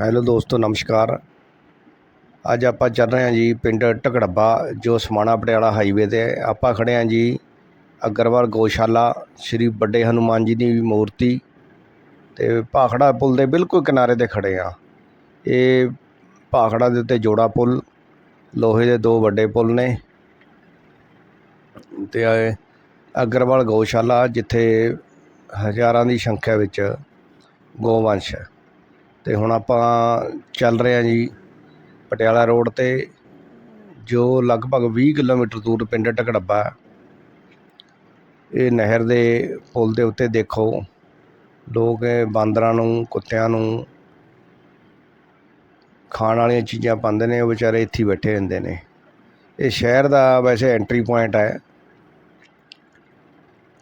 Hello ਦੋਸਤੋ, ਨਮਸਕਾਰ। ਅੱਜ ਆਪਾਂ ਚੱਲ ਰਹੇ ਹਾਂ ਜੀ ਪਿੰਡ ਢਕੜੱਬਾ, ਜੋ ਸਮਾਣਾ ਪਟਿਆਲਾ ਹਾਈਵੇ ਤੇ ਆਪਾਂ ਖੜੇ ਹਾਂ ਜੀ ਅਗਰਵਾਲ ਗਊਸ਼ਾਲਾ, ਸ਼੍ਰੀ ਵੱਡੇ ਹਨੂਮਾਨ ਜੀ ਦੀ ਮੂਰਤੀ ਤੇ ਭਾਖੜਾ ਪੁਲ ਦੇ ਬਿਲਕੁਲ ਕਿਨਾਰੇ ਤੇ ਖੜੇ ਹਾਂ। ਇਹ ਭਾਖੜਾ ਦੇ ਉੱਤੇ ਜੋੜਾ ਪੁਲ, ਲੋਹੇ ਦੇ ਦੋ ਵੱਡੇ ਪੁਲ ਨੇ। ਤੇ ਇਹ ਅਗਰਵਾਲ ਗਊਸ਼ਾਲਾ, ਜਿੱਥੇ ਹਜ਼ਾਰਾਂ ਦੀ ਸੰਖਿਆ ਵਿੱਚ ਗੋਵੰਸ਼ ਹੈ। ਤੇ ਹੁਣ ਆਪਾਂ ਚੱਲ ਰਹੇ ਹਾਂ ਜੀ ਪਟਿਆਲਾ ਰੋਡ ਤੇ, ਜੋ ਲਗਭਗ ਵੀਹ ਕਿਲੋਮੀਟਰ ਦੂਰ ਪਿੰਡ ਟਕੜੱਬਾ ਇਹ ਨਹਿਰ ਦੇ ਪੁਲ ਦੇ ਉੱਤੇ ਦੇਖੋ, ਲੋਕ ਬਾਂਦਰਾਂ ਨੂੰ, ਕੁੱਤਿਆਂ ਨੂੰ ਖਾਣ ਵਾਲੀਆਂ ਚੀਜ਼ਾਂ ਪਾਉਂਦੇ ਨੇ, ਉਹ ਵਿਚਾਰੇ ਇੱਥੇ ਬੈਠੇ ਰਹਿੰਦੇ ਨੇ। ਇਹ ਸ਼ਹਿਰ ਦਾ ਵੈਸੇ ਐਂਟਰੀ ਪੁਆਇੰਟ ਹੈ।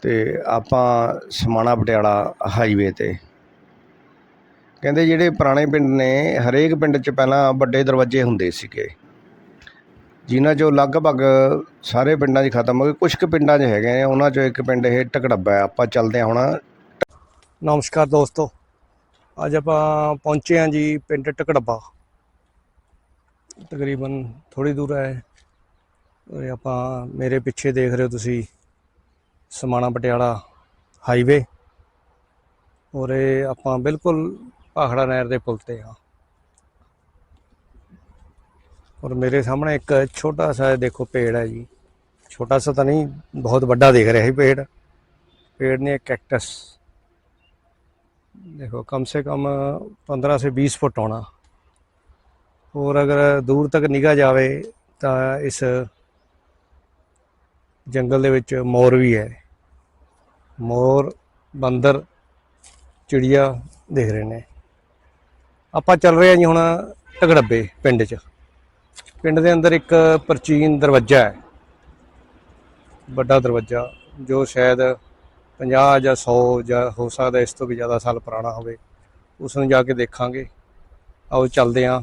ਤੇ ਆਪਾਂ ਸਮਾਣਾ ਪਟਿਆਲਾ ਹਾਈਵੇ ਤੇ ਕਹਿੰਦੇ ਜਿਹੜੇ ਪੁਰਾਣੇ ਪਿੰਡ ਨੇ, ਹਰੇਕ ਪਿੰਡ 'ਚ ਪਹਿਲਾਂ ਵੱਡੇ ਦਰਵਾਜ਼ੇ ਹੁੰਦੇ ਸੀਗੇ। ਜਿਨ੍ਹਾਂ 'ਚੋਂ ਲਗਭਗ ਸਾਰੇ ਪਿੰਡਾਂ 'ਚ ਖਤਮ ਹੋ ਗਏ। ਕੁਝ ਕੁ ਪਿੰਡਾਂ 'ਚ ਹੈਗੇ ਨੇ ਉਹਨਾਂ 'ਚੋਂ ਇੱਕ ਪਿੰਡ ਇਹ ਟਕੜੱਬਾ ਹੈ। ਆਪਾਂ ਚੱਲਦੇ ਹਾਂ ਹੁਣ। ਨਮਸਕਾਰ ਦੋਸਤੋ। ਅੱਜ ਆਪਾਂ ਪਹੁੰਚੇ ਹਾਂ ਜੀ ਪਿੰਡ ਟਕੜੱਬਾ। ਤਕਰੀਬਨ ਥੋੜੀ ਦੂਰ ਹੈ। ਔਰ ਆਪਾਂ ਮੇਰੇ ਪਿੱਛੇ ਦੇਖ ਰਹੇ ਹੋ ਤੁਸੀਂ ਸਮਾਣਾ ਪਟਿਆਲਾ ਹਾਈਵੇ। ਔਰ ਇਹ ਆਪਾਂ ਬਿਲਕੁਲ ਪਾਖੜਾ ਨਹਿਰ ਦੇ ਪੁਲ ਤੇ ਹਾਂ ਔਰ ਮੇਰੇ ਸਾਹਮਣੇ ਇੱਕ ਛੋਟਾ ਸਾ ਦੇਖੋ ਪੇੜ ਹੈ ਜੀ। ਛੋਟਾ ਸਾ ਤਾਂ ਨਹੀਂ, ਬਹੁਤ ਵੱਡਾ ਦੇਖ ਰਿਹਾ ਹੈ ਪੇੜ। ਪੇੜ ਨੇ ਕੈਕਟਸ। ਦੇਖੋ, ਕਮ ਸੇ ਕਮ 15 ਸੇ 20 ਫੁੱਟ ਹੋਣਾ। ਔਰ ਅਗਰ ਦੂਰ ਤੱਕ ਨਿਗਾ ਜਾਵੇ ਤਾਂ ਇਸ ਜੰਗਲ ਦੇ ਵਿੱਚ ਮੋਰ ਵੀ ਹੈ। ਮੋਰ, ਬੰਦਰ, ਚਿੜੀਆ ਦੇਖ ਰਹੇ ਨੇ। ਆਪਾਂ ਚੱਲ ਰਹੇ ਹਾਂ ਜੀ ਹੁਣ ਟਗੜੱਬੇ ਪਿੰਡ 'ਚ। ਪਿੰਡ ਦੇ ਅੰਦਰ ਇੱਕ ਪ੍ਰਾਚੀਨ ਦਰਵਾਜ਼ਾ ਹੈ। ਵੱਡਾ ਦਰਵਾਜ਼ਾ, ਜੋ ਸ਼ਾਇਦ 50 ਜਾਂ 100 ਜਾਂ ਹੋ ਸਕਦਾ ਇਸ ਤੋਂ ਵੀ ਜ਼ਿਆਦਾ ਸਾਲ ਪੁਰਾਣਾ ਹੋਵੇ, ਉਸ ਨੂੰ ਜਾ ਕੇ ਦੇਖਾਂਗੇ। ਆਓ ਚੱਲਦੇ ਹਾਂ।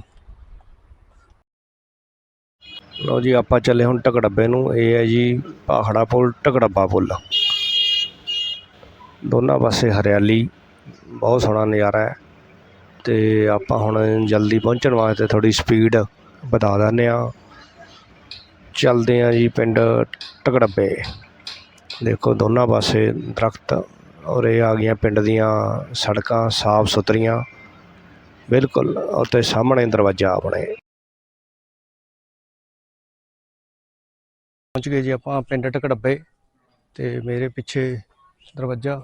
ਲਓ ਜੀ, ਆਪਾਂ ਚੱਲੇ ਹੁਣ ਟਕੜੱਬੇ ਨੂੰ। ਇਹ ਹੈ ਜੀ ਪਹਾੜਾ ਪੁਲ ਢਗੜੱਬਾ ਪੁੱਲ। ਦੋਨਾਂ ਪਾਸੇ ਹਰਿਆਲੀ, ਬਹੁਤ ਸੋਹਣਾ ਨਜ਼ਾਰਾ ਹੈ। ਅਤੇ ਆਪਾਂ ਹੁਣ ਜਲਦੀ ਪਹੁੰਚਣ ਵਾਸਤੇ ਥੋੜੀ ਸਪੀਡ ਵਧਾ ਦਿੰਦੇ ਹਾਂ। ਚੱਲਦੇ ਹਾਂ ਜੀ ਪਿੰਡ ਟਕੜੱਬੇ। ਦੇਖੋ ਦੋਨਾਂ ਪਾਸੇ ਦਰਖਤ ਔਰ ਇਹ ਆ ਗਈਆਂ ਪਿੰਡ ਦੀਆਂ ਸੜਕਾਂ ਸਾਫ਼ ਸੁਥਰੀਆਂ। ਬਿਲਕੁਲ ਉੱਤੇ ਸਾਹਮਣੇ ਦਰਵਾਜ਼ਾ ਆਪਣੇ। ਪਹੁੰਚ ਗਏ ਜੀ ਆਪਾਂ ਪਿੰਡ ਟਕੜੱਬੇ ਤੇ ਮੇਰੇ ਪਿੱਛੇ ਦਰਵਾਜ਼ਾ।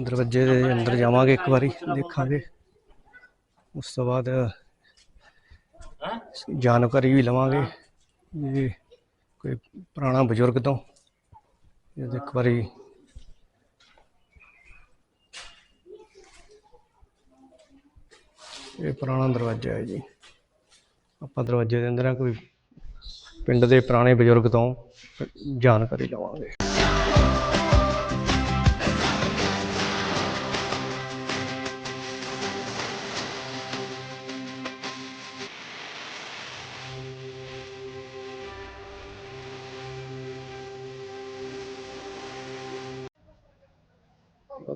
ਦਰਵਾਜ਼ੇ ਦੇ ਅੰਦਰ ਜਾਵਾਂਗੇ ਇੱਕ ਵਾਰੀ, ਦੇਖਾਂਗੇ। ਉਸ ਤੋਂ ਬਾਅਦ ਜਾਣਕਾਰੀ ਵੀ ਲਵਾਂਗੇ ਵੀ ਕੋਈ ਪੁਰਾਣਾ ਬਜ਼ੁਰਗ ਤੋਂ। ਇਹ ਇੱਕ ਵਾਰੀ ਇਹ ਪੁਰਾਣਾ ਦਰਵਾਜ਼ਾ ਹੈ ਜੀ। ਆਪਾਂ ਦਰਵਾਜ਼ੇ ਦੇ ਅੰਦਰ ਆ ਕੋਈ ਪਿੰਡ ਦੇ ਪੁਰਾਣੇ ਬਜ਼ੁਰਗ ਤੋਂ ਜਾਣਕਾਰੀ ਲਵਾਂਗੇ।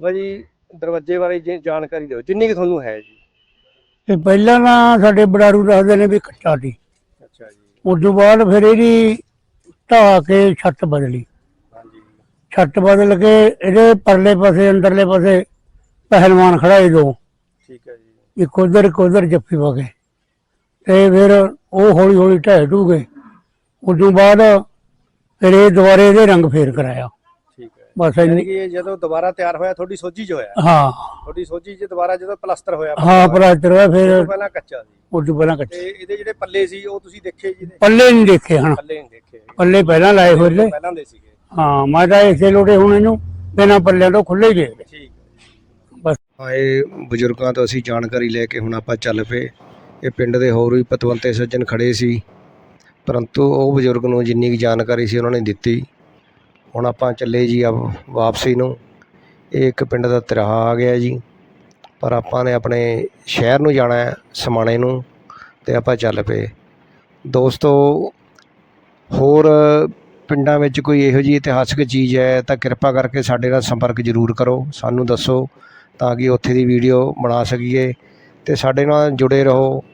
ਬਾਬਾ ਜੀ ਦਰਵਾਜ਼ੇ ਬਾਰੇ ਜੀ ਜਾਣਕਾਰੀ ਦਿਓ ਜਿੰਨੀ ਕਿ ਤੁਹਾਨੂੰ ਹੈ ਜੀ। ਤੇ ਪਹਿਲਾਂ ਨਾ ਸਾਡੇ ਬੜਾਰੂ ਦੱਸਦੇ ਨੇ ਵੀ ਕੱਚਾ ਸੀ। ਅੱਛਾ ਜੀ। ਉਸ ਤੋਂ ਬਾਅਦ ਫਿਰ ਇਹਦੀ ਢਾਹ ਕੇ ਛੱਤ ਬਦਲੀ। ਹਾਂਜੀ। ਛੱਤ ਬਦਲ ਕੇ ਇਹਦੇ ਪਰਲੇ ਪਾਸੇ ਅੰਦਰਲੇ ਪਾਸੇ ਪਹਿਲਵਾਨ ਖੜਾ ਇਹ ਦੋ। ਠੀਕ ਹੈ ਜੀ। ਇੱਕ ਉਧਰ ਇੱਕ ਉਧਰ ਜੱਫੀ ਪਾ ਕੇ। ਤੇ ਫਿਰ ਉਹ ਹੌਲੀ ਹੌਲੀ ਢਹਿ ਢੂ ਗਏ। ਉਸ ਤੋਂ ਬਾਅਦ ਫਿਰ ਇਹ ਦੁਬਾਰੇ ਇਹਦੇ ਰੰਗ ਫੇਰ ਕਰਾਇਆ। ਬਸ ਯਾਨੀ ਇੰਨੀ ਕਿ ਇਹ ਜਦੋਂ ਦੁਬਾਰਾ ਤਿਆਰ ਹੋਇਆ ਤੁਹਾਡੀ ਸੋਝੀ 'ਚ ਹੋਇਆ। ਹਾਂ। ਤੁਹਾਡੀ ਸੋਝੀ 'ਚ ਦੁਬਾਰਾ ਜਦੋਂ ਪਲਸਤਰ ਹੋਇਆ ਹਾਂ ਪਲਾਸਟਰ ਹੋਇਆ। ਫਿਰ ਪਹਿਲਾਂ ਕੱਚਾ ਸੀ। ਤੋਂ ਪਹਿਲਾਂ ਕੱਚਾ। ਤੇ ਇਹਦੇ ਜਿਹੜੇ ਪੱਲੇ ਸੀ ਉਹ ਤੁਸੀਂ ਦੇਖੇ ਜੀ? ਨੇ ਪੱਲੇ ਨਹੀਂ ਦੇਖੇ ਹਣ। ਪੱਲੇ ਨਹੀਂ ਦੇਖੇ। ਪੱਲੇ ਪਹਿਲਾਂ ਲਾਏ ਹੋਏ ਨੇ। ਪਹਿਲਾਂ ਦੇ ਸੀਗੇ। ਹਾਂ ਮੈਂ ਤਾਂ ਇਸੇ ਲੋਟੇ ਹੁਣ ਇਹਨੂੰ ਬਿਨਾਂ ਪੱਲਿਆਂ ਤੋਂ ਖੁੱਲੇ ਹੀ ਦੇਖਦੇ ਠੀਕ ਬਸ। ਆਏ ਬਜ਼ੁਰਗਾਂ ਤੋਂ ਅਸੀਂ ਜਾਣਕਾਰੀ ਲੈ ਕੇ ਹੁਣ ਆਪਾਂ ਚੱਲ ਪਏ। ਇਹ ਪਿੰਡ ਦੇ ਹੋਰ ਵੀ ਪਤਵੰਤੇ ਸੱਜਣ ਖੜੇ ਸੀ। ਪਰੰਤੂ ਉਹ ਬਜ਼ੁਰਗ ਨੂੰ ਜਿੰਨੀ ਕੁ ਜਾਣਕਾਰੀ ਸੀ ਉਹਨਾਂ ਨੇ ਦਿੱਤੀ। ਹੁਣ ਆਪਾਂ ਚੱਲੇ ਜੀ ਆ ਵਾਪਸੀ ਨੂੰ। ਇਹ ਇੱਕ ਪਿੰਡ ਦਾ ਤਿਰਾਹਾ ਆ ਗਿਆ ਜੀ। ਪਰ ਆਪਾਂ ਨੇ ਆਪਣੇ ਸ਼ਹਿਰ ਨੂੰ ਜਾਣਾ ਹੈ, ਸਮਾਣੇ ਨੂੰ, ਤੇ ਆਪਾਂ ਚੱਲ ਪਏ। ਦੋਸਤੋ, ਹੋਰ ਪਿੰਡਾਂ ਵਿੱਚ ਕੋਈ ਇਹੋ ਜਿਹੀ ਇਤਿਹਾਸਕ ਚੀਜ਼ ਹੈ, ਤਾਂ ਕਿਰਪਾ ਕਰਕੇ ਸਾਡੇ ਨਾਲ ਸੰਪਰਕ ਜ਼ਰੂਰ ਕਰੋ। ਸਾਨੂੰ ਦੱਸੋ, ਤਾਂ ਕਿ ਉੱਥੇ ਦੀ ਵੀਡੀਓ ਬਣਾ ਸਕੀਏ। ਤੇ ਸਾਡੇ ਨਾਲ ਜੁੜੇ ਰਹੋ।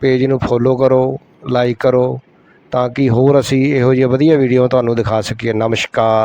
ਪੇਜ ਨੂੰ ਫੋਲੋ ਕਰੋ, ਲਾਈਕ ਕਰੋ। ਤਾਂ ਕਿ ਹੋਰ ਅਸੀਂ ਇਹੋ ਜਿਹੀਆਂ ਵਧੀਆ ਵੀਡੀਓ ਤੁਹਾਨੂੰ ਦਿਖਾ ਸਕੀਏ। ਨਮਸਕਾਰ।